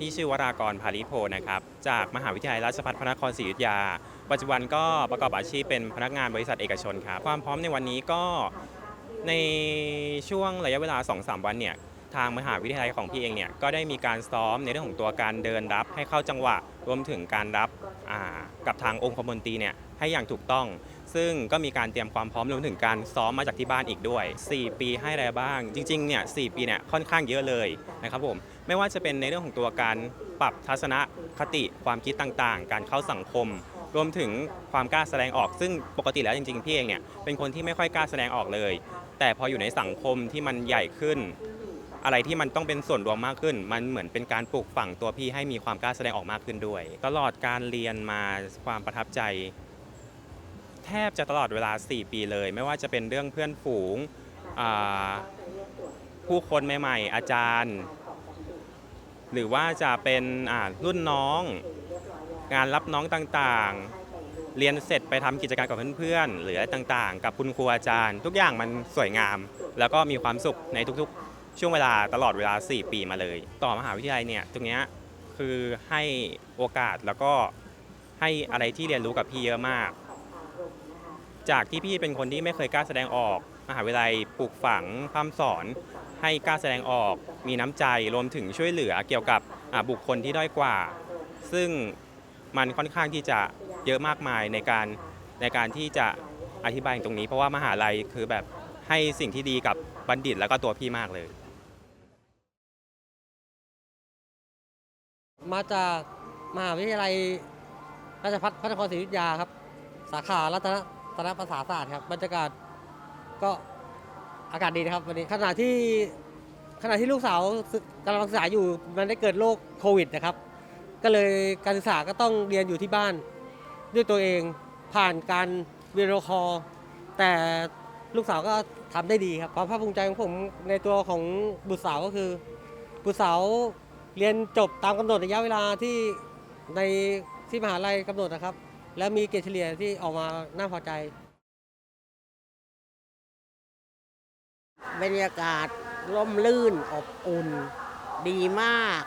พี่ชื่อวรากรภาริโพนะครับ จากมหาวิทยาลัยราชภัฏพระนครศรีอยุธยา ปัจจุบันก็ประกอบอาชีพเป็นพนักงานบริษัทเอกชนครับ ความพร้อมในวันนี้ก็ในช่วงระยะเวลา 2-3 วันเนี่ย ทางมหาวิทยาลัยของพี่เองเนี่ย ก็ได้มีการซ้อมในเรื่องของตัวการเดินรับให้เข้าจังหวะ รวมถึงการรับ กับทางองค์คมนตรีเนี่ยให้อย่างถูกต้อง ซึ่งก็มีการเตรียมความพร้อมรวมถึงการซ้อมมาจากที่บ้านอีกด้วย 4 ปีให้อะไรบ้าง จริงๆเนี่ย4ปีเนี่ยค่อนข้างเยอะเลยนะครับผมไม่ว่าจะเป็นในเรื่องของตัวการปรับทัศนคติความคิดต่างๆ การเข้าสังคม รวมถึงความกล้าแสดงออก ซึ่งปกติแล้วจริงๆพี่เองเนี่ยเป็นคนที่ไม่ค่อยกล้าแสดงออกเลย แต่พออยู่ในสังคมที่มันใหญ่ขึ้น อะไรที่มันต้องเป็นส่วนรวมมากขึ้น มันเหมือนเป็นการปลูกฝังตัวพี่ให้มีความกล้าแสดงออกมากขึ้นด้วย ตลอดการเรียนมาความประทับใจ แทบจะตลอดเวลา 4 ปีเลย ไม่ว่าจะเป็นเรื่องเพื่อนฝูงอ่าผู้คนใหม่ ๆ อาจารย์ หรือว่าจะเป็นรุ่นน้อง งานรับน้องต่างๆ เรียนเสร็จไปทำกิจกรรมกับเพื่อนๆหรืออะไรต่างๆ กับคุณครูอาจารย์ ทุกอย่างมันสวยงาม แล้วก็มีความสุขในทุกๆ ช่วงเวลาตลอดเวลา 4 ปีมาเลย ต่อมหาวิทยาลัยเนี่ยตรงเนี้ยคือให้โอกาสแล้วก็ให้อะไรที่เรียนรู้กับพี่เยอะมาก จากที่พี่เป็นคนที่ไม่เคยกล้าแสดงออก มหาวิทยาลัยปลูกฝังพร่ำสอน ให้กล้าแสดงออก มีน้ำใจรวมถึงช่วยเหลือเกี่ยวกับบุคคลที่ด้อยกว่า ซึ่งมันค่อนข้างที่จะเยอะมากมายในการในการที่จะอธิบายตรงนี้ เพราะว่ามหาลัยคือแบบให้สิ่งที่ดีกับบัณฑิตแล้วก็ตัวพี่มากเลย มาจากมหาวิทยาลัยราชภัฏพระนครศรีอยุธยาครับ สาขารัตนตนภาษาศาสตร์ครับบรรยากาศก็อากาศดีนะครับวันนี้ขณะที่ขณะที่ลูกสาวกำลังศึกษาอยู่มันได้เกิดโรคโควิดนะครับ ก็เลยการศึกษาก็ต้องเรียนอยู่ที่บ้าน ด้วยตัวเองผ่านการวิดีโอคอลแต่ลูกสาวก็ทำได้ดีครับความภาคภูมิใจของผมในตัวของบุตรสาวก็คือบุตรสาว เรียนจบตามกำหนดระยะเวลาที่ในที่มหาลัยกำหนดนะครับ และมีเกรดเฉลี่ยที่ออกมาน่าพอใจ บรรยากาศร่มรื่นอบอุ่น ดีมาก